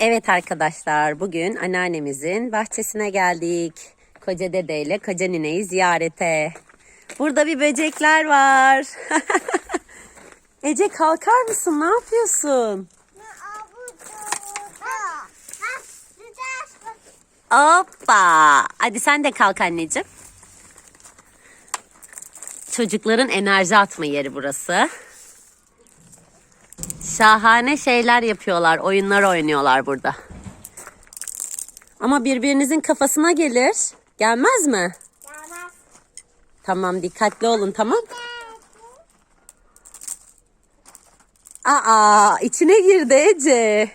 Evet arkadaşlar bugün anneannemizin bahçesine geldik. Koca dedeyle koca nineyi ziyarete. Burada bir böcekler var. Ece kalkar mısın? Ne yapıyorsun? Hoppa. Hadi sen de kalk anneciğim. Çocukların enerji atma yeri burası. Şahane şeyler yapıyorlar, oyunlar oynuyorlar burada. Ama birbirinizin kafasına gelir. Gelmez mi? Tamam dikkatli olun tamam. Aa içine girdi Ece.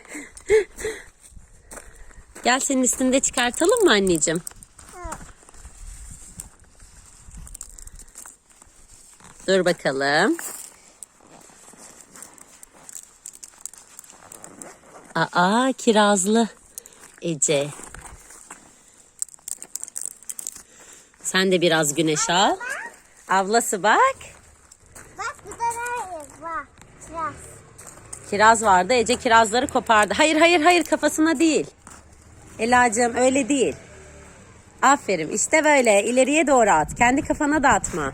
Gel senin üstünü de çıkartalım mı anneciğim? Dur bakalım. Aa kirazlı Ece. Sen de biraz güneş al. Ablası bak. Bak bu da ne? Bak. Kiraz. Kiraz vardı. Ece kirazları kopardı. Hayır hayır hayır kafasına değil. Elacığım öyle değil. Aferin işte böyle ileriye doğru at. Kendi kafana da atma.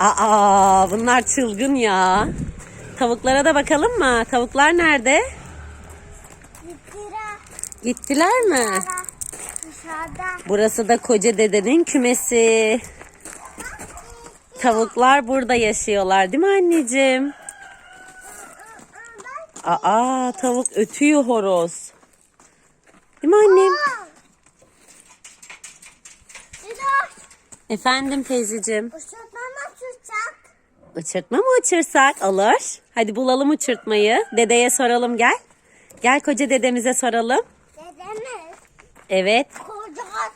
Aa bunlar çılgın ya. Tavuklara da bakalım mı? Tavuklar nerede? Bitira. Gittiler mi? Dışarıda. Burası da koca dedenin kümesi. Tavuklar burada yaşıyorlar değil mi anneciğim? Aa tavuk ötüyor horoz. Değil mi annem? Efendim teyzeciğim. Uçurtmama tutacak. Uçurtma mı uçursak? Olur. Hadi bulalım uçurtmayı. Dedeye soralım gel. Gel koca dedemize soralım. Dedemiz. Evet. Kocaman.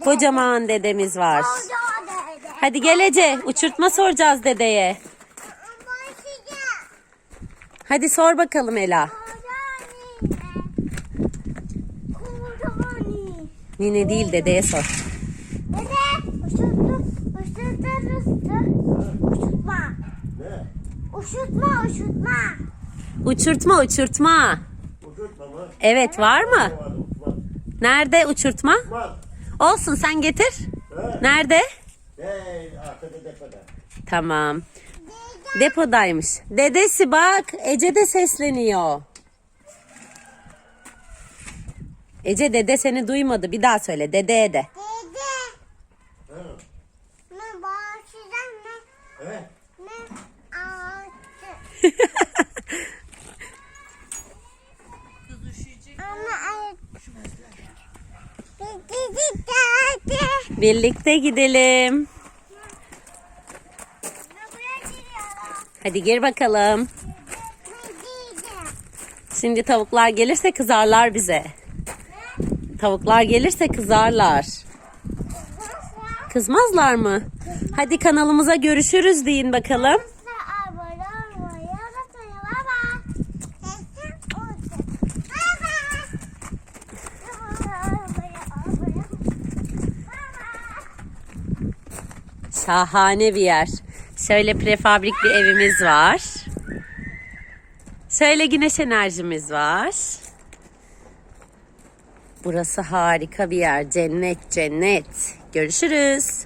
Kocaman dedemiz var. Kocaman dede. Hadi gel Ece. Uçurtma soracağız dedeye. Hadi sor bakalım Ela. Kocaman. Nine değil dedeye sor. Dede. Uçurtma. Uçurtma. Uçurtma. Uçurtma. Uçurtma. Uçurtma uçurtma. Uçurtma mı? Evet var mı? Nerede uçurtma? Var. Olsun sen getir. He. Nerede? Hey, arkada depoda. Tamam. Depodaymış. Dedesi bak Ece de sesleniyor. Ece dede seni duymadı. Bir daha söyle dedeye de. Dede. Ne ne? He. Ne ağaçtı. Ama ay. Dede dede. Birlikte gidelim. Hadi gir bakalım. Şimdi tavuklar gelirse kızarlar bize. Tavuklar gelirse kızarlar. Kızmazlar mı? Hadi kanalımıza görüşürüz deyin bakalım. Şahane bir yer. Şöyle prefabrik bir evimiz var. Şöyle güneş enerjimiz var. Burası harika bir yer. Cennet cennet. Görüşürüz.